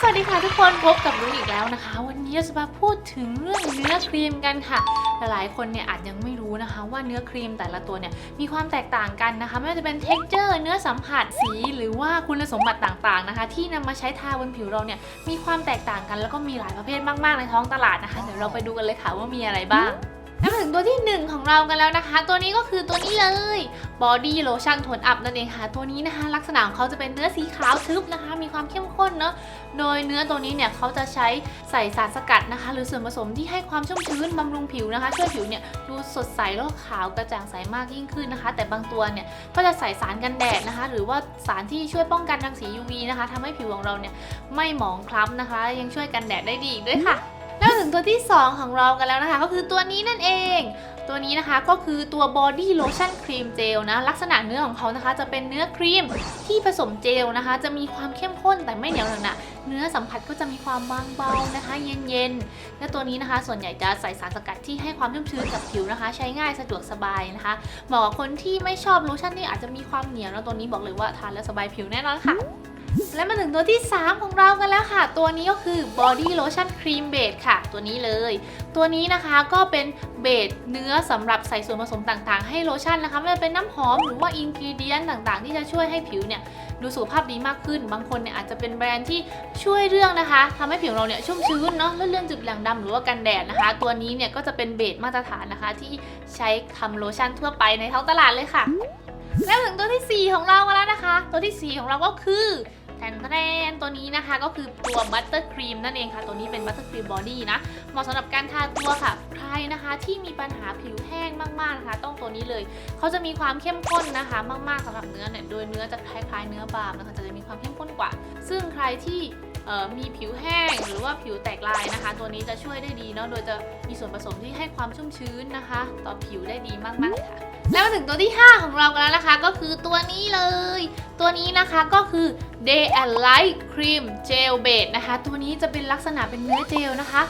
สวัสดีค่ะทุกคนพบกับรุ้อีกแล้วนะคะ วันนี้เราจะมาพูดถึงเรื่องเนื้อครีมกันค่ะ หลายๆคนเนี่ยอาจยังไม่รู้นะคะ ว่าเนื้อครีมแต่ละตัวเนี่ยมีความแตกต่างกันนะคะ ไม่ว่าจะเป็น t e x t อร์เนื้อสัมผัสสีหรือว่าคุณสมบัติต่างๆนะคะ ที่นำมาใช้ทาบนผิวเราเนี่ยมีความแตกต่างกันแล้วก็มีหลายประเภทมากๆในท้องตลาดนะคะเดี๋ยวเราไปดูกันเลยค่ะว่ามีอะไรบ้าง ถึงตัวที่หนึ่งของเรากันแล้วนะคะ ตัวนี้ก็คือตัวนี้เลย Body Lotion โทนอัพนั่นเองค่ะ ตัวนี้นะคะ ลักษณะของเขาจะเป็นเนื้อสีขาวทึบนะคะ มีความเข้มข้นเนาะโดยเนื้อตัวนี้เนี่ยเขาจะใช้ใส่สารสกัดนะคะ หรือส่วนผสมที่ให้ความชุ่มชื้นบำรุงผิวนะคะ ช่วยผิวเนี่ยดูสดใสแล้วขาวกระจ่างใสมากยิ่งขึ้นนะคะ แต่บางตัวเนี่ยก็จะใส่สารกันแดดนะคะ หรือว่าสารที่ช่วยป้องกันรังสี UV นะคะทำให้ผิวของเราเนี่ยไม่หมองคล้ำนะคะ ยังช่วยกันแดดได้ดีอีกด้วยค่ะ งตัวที่ 2 ของเรากันแล้วนะคะ ก็คือตัวนี้นั่นเอง ตัวนี้นะคะก็คือตัว Body Lotion Cream Gel นะ ลักษณะเนื้อของเขานะคะ จะเป็นเนื้อครีมที่ผสมเจลนะคะ จะมีความเข้มข้นแต่ไม่เหนียวหนะนะเนื้อสัมผัสก็จะมีความบางเบานะคะ เย็นๆ และตัวนี้นะคะ ส่วนใหญ่จะใส่สารสกัดที่ให้ความชุ่มชื้นกับผิวนะคะ ใช้ง่ายสะดวกสบายนะคะ เหมาะกับคนที่ไม่ชอบโลชั่นที่อาจจะมีความเหนียวแล้วตัวนี้บอกเลยว่าทานแล้วสบายผิวแน่นอนค่ะ และมาถึงตัวที่ 3 ของเรากันแล้วค่ะ ตัวนี้ก็คือ Body Lotion Cream Base ค่ะ ตัวนี้เลย ตัวนี้นะคะก็เป็นเบสเนื้อสำหรับใส่ส่วนผสมต่างๆ ให้โลชั่นนะคะไม่ว่าเป็นน้ำหอมหรือว่าอินกิเดียนต่างๆ ที่จะช่วยให้ผิวเนี่ยดูสุขภาพดีมากขึ้น บางคนเนี่ยอาจจะเป็นแบรนด์ที่ช่วยเรื่องนะคะทำให้ผิวเราเนี่ยชุ่มชื้นเนาะลดเรื่องจุดด่างดำหรือว่ากันแดดนะคะ ตัวนี้เนี่ยก็จะเป็นเบสมาตรฐานนะคะ ที่ใช้ทำโลชั่นทั่วไปในท้องตลาดเลยค่ะแล้วถึงตัวทีสี่4 ของเรากันแล้วนะคะ ตัวทีสี่ 4 ของเราก็คือ แทนแทนตัวนี้นะคะ ก็คือตัวบัตเตอร์ครีมนั่นเองค่ะ ตัวนี้เป็นบัตเตอร์ครีมบอดี้นะ เหมาะสำหรับการทาตัวค่ะ ใครนะคะที่มีปัญหาผิวแห้งมากๆนะคะ ต้องตัวนี้เลย เขาจะมีความเข้มข้นนะคะ มากๆสำหรับเนื้อเนี่ย โดยเนื้อจะคล้ายๆเนื้อบาล์มนะคะ จะมีความเข้มข้นกว่า ซึ่งใครที่มีผิวแห้งหรือว่าผิวแตกลายนะคะ ตัวนี้จะช่วยได้ดีเนาะ โดยจะมีส่วนผสมที่ให้ความชุ่มชื้นนะคะ ต่อผิวได้ดีมากๆค่ะ แล้วมาถึงตัวที่ 5 ของเรากันแล้วนะคะ ก็คือตัวนี้เลย ตัวนี้ นะคะก็คือ Day and Light Cream Gel Base นะคะ ตัวนี้จะเป็นลักษณะเป็นเนื้อเจลนะคะ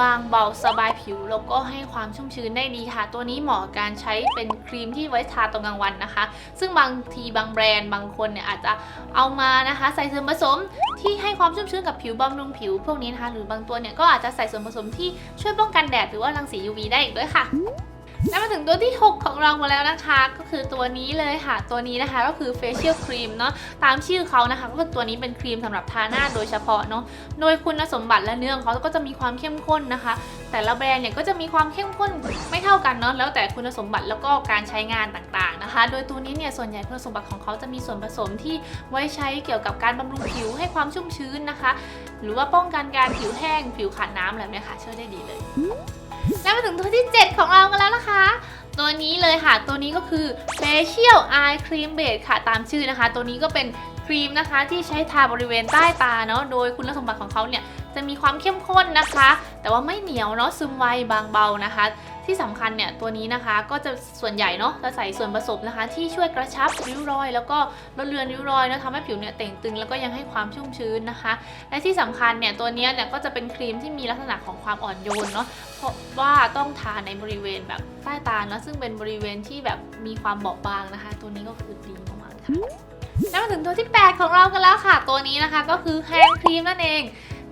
บางเบาสบายผิว แล้วก็ให้ความชุ่มชื้นได้ดีค่ะ ตัวนี้เหมาะกับการใช้เป็นครีมที่ไว้ทาตอนกลางวันนะคะ ซึ่งบางทีบางแบรนด์บางคนเนี่ยอาจจะเอามานะคะ ใส่ส่วนผสมที่ให้ความชุ่มชื้นกับผิวบำรุงผิวพวกนี้นะคะ หรือบางตัวเนี่ยก็อาจจะใส่ส่วนผสมที่ช่วยป้องกันแดดหรือว่ารังสี UV ได้อีกด้วยค่ะ แล้วมาถึงตัวที่ 6 ของเรามาแล้วนะคะ ก็คือตัวนี้เลยค่ะ ตัวนี้นะคะก็คือ facial cream เนาะตามชื่อเขานะคะ ก็คือตัวนี้เป็นครีมสำหรับทาหน้าโดยเฉพาะเนาะโดยคุณสมบัติและเนื้อของเขาก็จะมีความเข้มข้นนะคะ แต่ละแบรนด์เนี่ยก็จะมีความเข้มข้นไม่เท่ากันเนาะแล้วแต่คุณสมบัติแล้วก็การใช้งานต่างๆนะคะ โดยตัวนี้เนี่ยส่วนใหญ่คุณสมบัติของเขาจะมีส่วนผสมที่ไว้ใช้เกี่ยวกับการบำรุงผิวให้ความชุ่มชื้นนะคะ หรือว่าป้องกันการผิวแห้งผิวขาดน้ำอะไรแบบเนี้ยค่ะช่วยได้ดีเลย แล้วมาถึงตัวที่ 7 ของเรากันแล้วนะคะ ตัวนี้เลยค่ะ ตัวนี้ก็คือ facial eye cream base ค่ะตามชื่อนะคะ ตัวนี้ก็เป็นครีมนะคะที่ใช้ทาบริเวณใต้ตาเนาะโดยคุณสมบัติของเขาเนี่ยจะมีความเข้มข้นนะคะ แต่ว่าไม่เหนียวเนาะซึมไวบางเบานะคะ ที่สำคัญเนี่ยตัวนี้นะคะก็จะส่วนใหญ่เนาะจะใส่ส่วนผสมนะคะ ที่ช่วยกระชับริ้วรอย แล้วก็ลดเลือนริ้วรอยนะทำให้ผิวเนี่ยเต่งตึงแล้วก็ยังให้ความชุ่มชื้นนะคะ และที่สำคัญเนี่ยตัวเนี้ยเนี่ยก็จะเป็นครีมที่มีลักษณะของความอ่อนโยนเนาะเพราะว่าต้องทาในบริเวณแบบใต้ตาเนาะซึ่งเป็นบริเวณที่แบบมีความบอบบางนะคะ ตัวนี้ก็คือดีมากๆเลยค่ะแล้วมาถึงตัวที่ 8 ของเรากันแล้วค่ะ ตัวนี้นะคะก็คือแฮนด์ครีมนั่นเอง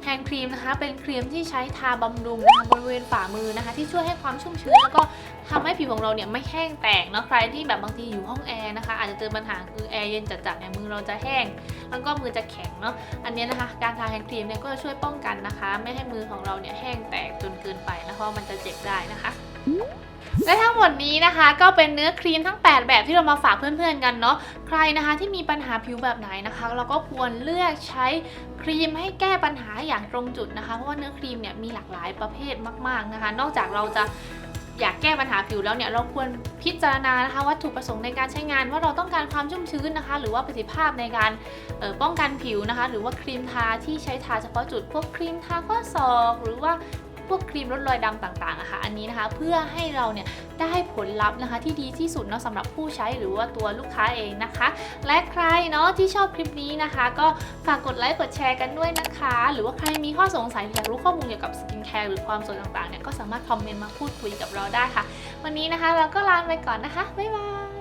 แฮนด์ครีมนะคะ เป็นครีมที่ใช้ทาบำรุงนะคะบริเวณฝ่ามือนะคะ ที่ช่วยให้ความชุ่มชื้นแล้วก็ทำให้ผิวของเราเนี่ยไม่แห้งแตกเนาะใครที่แบบบางทีอยู่ห้องแอร์นะคะ อาจจะเจอปัญหาคือแอร์เย็นจัดๆเนี่ยมือเราจะแห้งแล้วก็มือจะแข็งเนาะอันนี้นะคะ การทาแฮนด์ครีมเนี่ยก็จะช่วยป้องกันนะคะ ไม่ให้มือของเราเนี่ยแห้งแตกจนเกินไปนะเพราะมันจะเจ็บได้นะคะ และทั้งหมดนี้นะคะก็เป็นเนื้อครีมทั้ง 8 แบบที่เรามาฝากเพื่อนๆกันเนาะใครนะคะที่มีปัญหาผิวแบบไหนนะคะ เราก็ควรเลือกใช้ครีมให้แก้ปัญหาอย่างตรงจุดนะคะเพราะว่าเนื้อครีมเนี่ยมีหลากหลายประเภทมาก ๆนะคะ นอกจากเราจะอยากแก้ปัญหาผิวแล้วเนี่ยเราควรพิจารณานะคะวัตถุประสงค์ในการใช้งานว่าเราต้องการความชุ่มชื้นนะคะ หรือว่าประสิทธิภาพในการออป้องกันผิวนะคะ หรือว่าครีมทาที่ใช้ทาเฉพาะจุดพวกครีมทาข้อศอกหรือว่า พวกครีมลดรอยดำต่างๆอะค่ะอันนี้นะคะเพื่อให้เราเนี่ยได้ผลลัพธ์นะคะที่ดีที่สุดเนาะสำหรับผู้ใช้หรือว่าตัวลูกค้าเองนะคะ และใครเนาะที่ชอบคลิปนี้นะคะ ก็ฝากกดไลค์กดแชร์กันด้วยนะคะ หรือว่าใครมีข้อสงสัยอยากรู้ข้อมูลเกี่ยวกับสกินแคร์หรือความสวยต่างๆเนี่ยก็สามารถคอมเมนต์มาพูดคุยกับเราได้ค่ะ วันนี้นะคะเราก็ลาไปก่อนนะคะบ๊ายบาย